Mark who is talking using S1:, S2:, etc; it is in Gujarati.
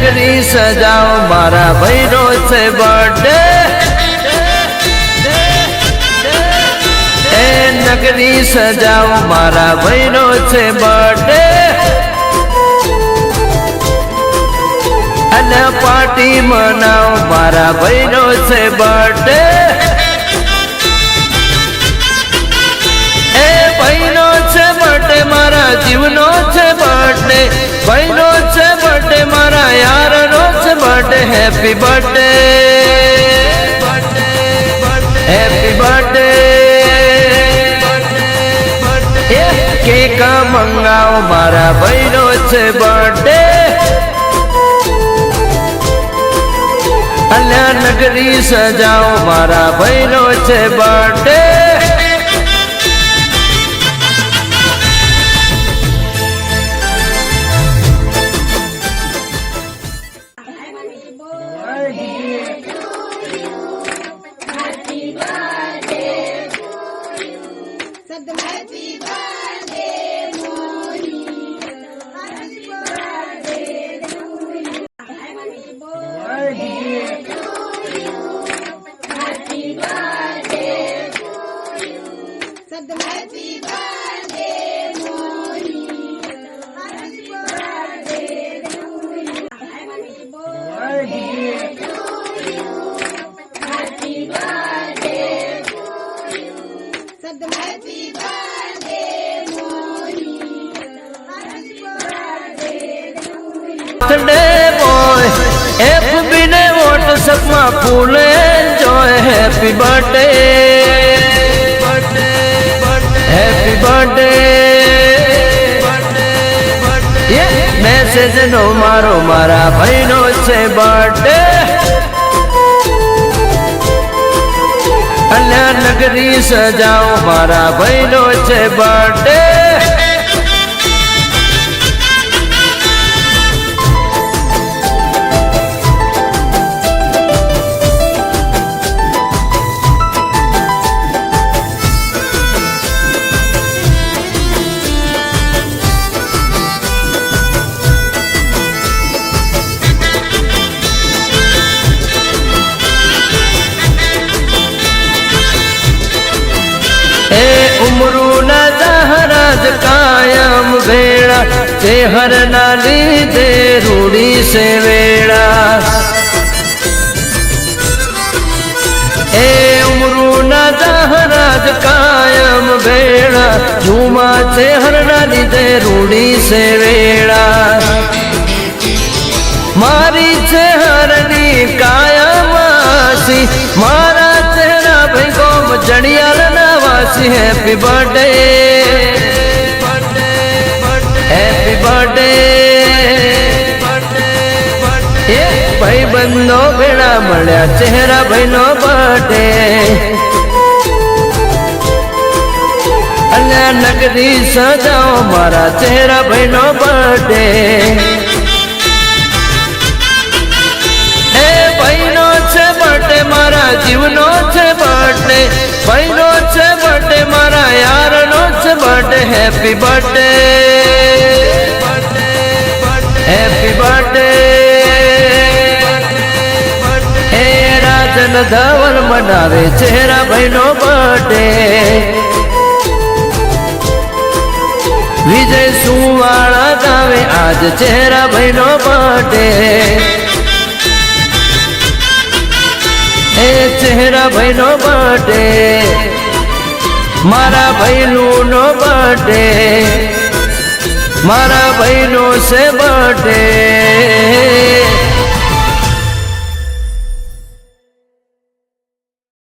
S1: નગરી સજાઓ મારા ભાઈનો છે બર્થડે. નગરી સજાઓ મારા ભાઈનો છે બર્થડે. અને પાર્ટી મનાવ, મારા ભાઈનો છે બર્થડે. એ ભાઈનો છે બર્થડે મારા જીવનો છે બર્થડે ભાઈનો છે birthday happy birthday happy birthday cake મંગાવો મારા ભાઈનો છે બર્થડે અલ્યા નગરી સજાઓ મારા ભાઈનો છે birthday
S2: you. Happy birthday, Moni. Happy birthday you. Happy birthday to. Happy birthday
S1: message નો મારો મારા ભાઈનો છે બર્થડે અલ્યા નગરી સજાઓ મારા ભાઈનો છે બર્થડે જહરાજ કાયમ વેળા ચેહર ના લીધે રૂડી સે વેળા. એ ઉમરું ના જહરાજ કાયમ ભેળા ઝુમા ચેહર ના લીધે રૂડી સે વેળા. મારી ચહેરની કાયમાસી, મારા ચહેરા ભાઈ ગોમ જડિયાલ ના વાસી, હેપી બર્થડે. હેપી બર્થડે ભાઈ બંધો ભેડા મળ્યા, ચહેરા ભાઈનો બર્થડે અને નગરી સજાઓ મારા ચહેરા ભાઈનો છે બર્થડે જીવનો છે બર્થડે ભાઈનો છે બર્થડે મારા યારનો છે birthday happy birthday Rajan Dhaval મનાવે ચહેરા ભાઈનો બર્થડે વિજય સુવાળા ગાવે આજ ચહેરા ભાઈનો બર્થડે એ ચહેરા ભાઈનો બર્થડે મારા ભાઈનું નો બર્થડે મારા ભાઈનો છે બર્થડે